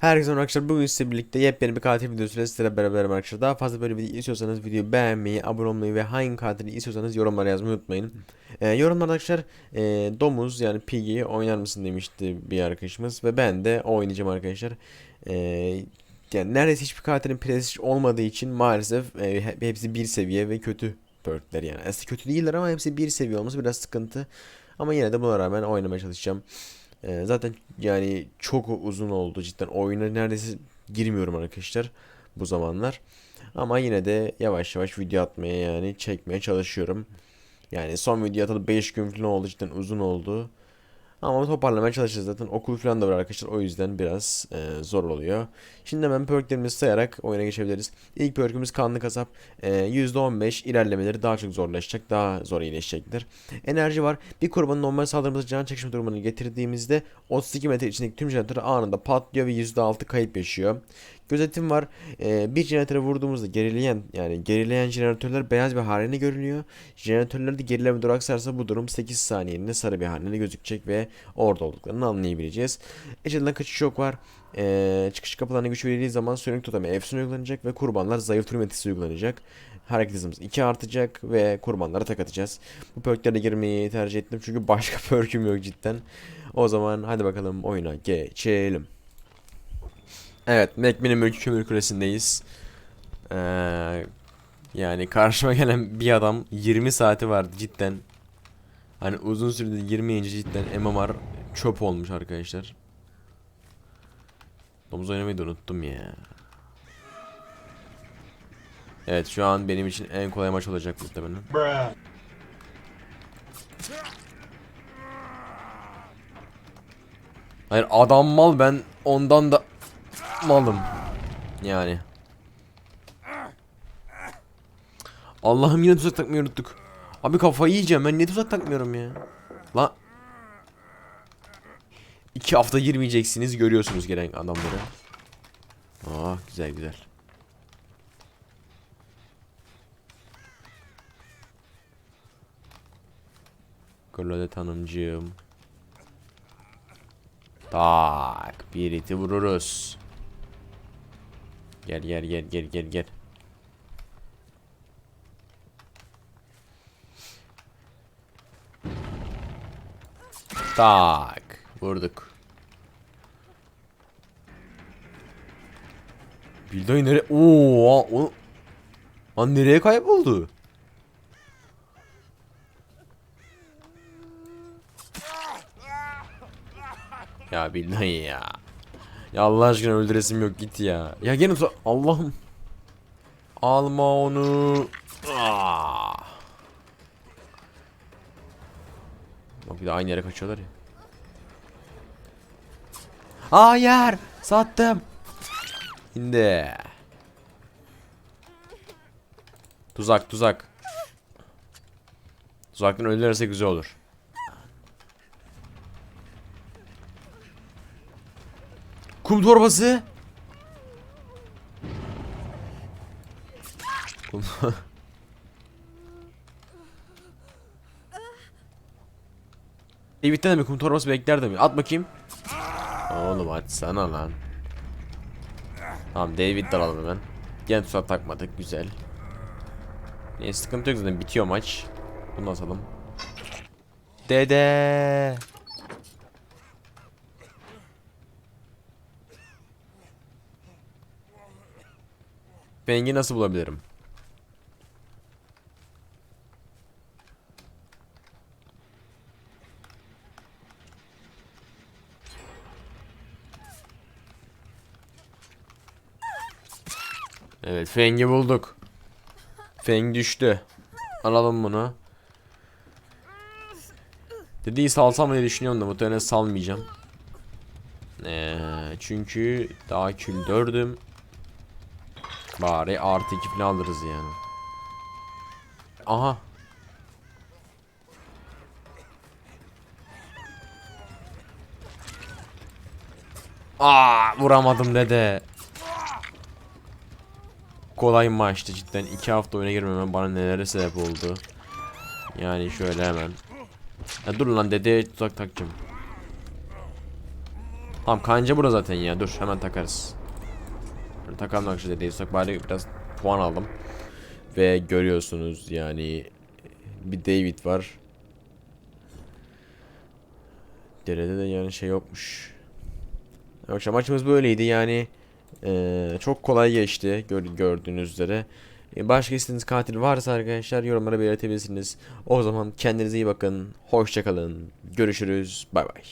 Herkese arkadaşlar bugün sizinle birlikte yepyeni bir katil videosuyla sizlerle beraberim arkadaşlar. Daha fazla böyle video istiyorsanız videoyu beğenmeyi, abone olmayı ve hangi katili istiyorsanız yorumlara yazmayı unutmayın. Ee, yorumlarda arkadaşlar e, domuz yani Piggy'yi oynar mısın demişti bir arkadaşımız ve ben de oynayacağım arkadaşlar. Ee, yani neredeyse hiçbir katilin prestij olmadığı için maalesef e, hep- hepsi bir seviye ve kötü perkler yani. Aslında kötü değiller ama hepsi bir seviye olması biraz sıkıntı. Ama yine de buna rağmen oynamaya çalışacağım. Ee, zaten yani çok uzun oldu cidden. Oyuna neredeyse girmiyorum arkadaşlar bu zamanlar. Ama yine de yavaş yavaş video atmaya yani çekmeye çalışıyorum. Yani son video atalı 5 gün falan oldu cidden uzun oldu. Ama toparlamaya çalışacağız zaten. Okul falan da var arkadaşlar. O yüzden biraz e, zor oluyor. Şimdi hemen perklerimizi sayarak oyuna geçebiliriz. İlk perkümüz kanlı kasap. E, %15 ilerlemeleri daha çok zorlaşacak. Daha zor iyileşecektir. Enerji var. Bir kurbanın normal saldırımızı can çekişme durumunu getirdiğimizde 32 metre içindeki tüm jeneratör anında patlıyor ve %6 kayıp yaşıyor. Gözetim var. Ee, bir jeneratöre vurduğumuzda gerileyen yani gerileyen jeneratörler beyaz bir haline görünüyor. Jeneratörlerde gerileme duraksarsa bu durum 8 saniyeliğinde sarı bir haline gözükecek ve orada olduklarını anlayabileceğiz. Ecelden kaçış yok var. Ee, çıkış kapılarına güç verildiği zaman sönük totemi efsun uygulanacak ve kurbanlar zayıf etkisi uygulanacak. Hareket hızımız 2 artacak ve kurbanlara tak atacağız. Bu perklere girmeyi tercih ettim çünkü başka perküm yok cidden. O zaman hadi bakalım oyuna geçelim. Evet, Macmillan Mülkü Kömür Kulesi'ndeyiz. Ee, yani karşıma gelen bir adam 20 saati vardı cidden. Hani uzun süredir girmeyince cidden MMR çöp olmuş arkadaşlar. Domuz oynamayı da unuttum ya. Evet şu an benim için en kolay maç olacak muhtemelen. Hayır adam mal ben ondan da malım. Yani. Allah'ım yine tuzak takmayı unuttuk. Abi kafayı yiyeceğim ben niye tuzak takmıyorum ya. La. İki hafta girmeyeceksiniz görüyorsunuz gelen adamları. Ah güzel güzel. Claude Hanımcığım. Tak bir iti vururuz. Gel gel gel gel gel gel. Tak vurduk. Bilday nere? Oo, o Lan nereye kayboldu? Ya billahi ya. Ya Allah aşkına öldüresim yok git ya. Ya gene tuza- Allah'ım. Alma onu. Aa. Bak bir de aynı yere kaçıyorlar ya. Hayır. Sattım. Şimdi. Tuzak tuzak. Tuzaktan ölürse güzel olur. Kum torbası. Kum. David'den de mi kum torbası bekler de mi? At bakayım. Oğlum atsana lan. Tamam David de alalım hemen. Gene tuzak takmadık güzel. Neyse sıkıntı yok zaten bitiyor maç. Bunu asalım. Dede. Feng'i nasıl bulabilirim? Evet Feng'i bulduk. Feng düştü. Alalım bunu. Dediği salsam diye düşünüyorum da muhtemelen salmayacağım. Ee, çünkü daha kül dördüm. Bari artı 2 falan alırız yani. Aha. Aa vuramadım dede. Kolay maçtı cidden. 2 hafta oyuna girmemem bana nelere sebep oldu. Yani şöyle hemen. Ya dur lan dede tuzak takacağım. Tamam kanca burada zaten ya. Dur hemen takarız. Takalım arkadaşlar dediysek bari biraz puan aldım. Ve görüyorsunuz yani bir David var. Derede de yani şey yokmuş. Arkadaşlar maçımız böyleydi yani. eee, çok kolay geçti gör- gördüğünüz üzere. E, Başka istediğiniz katil varsa arkadaşlar yorumlara belirtebilirsiniz. O zaman kendinize iyi bakın. Hoşçakalın. Görüşürüz. Bay bay.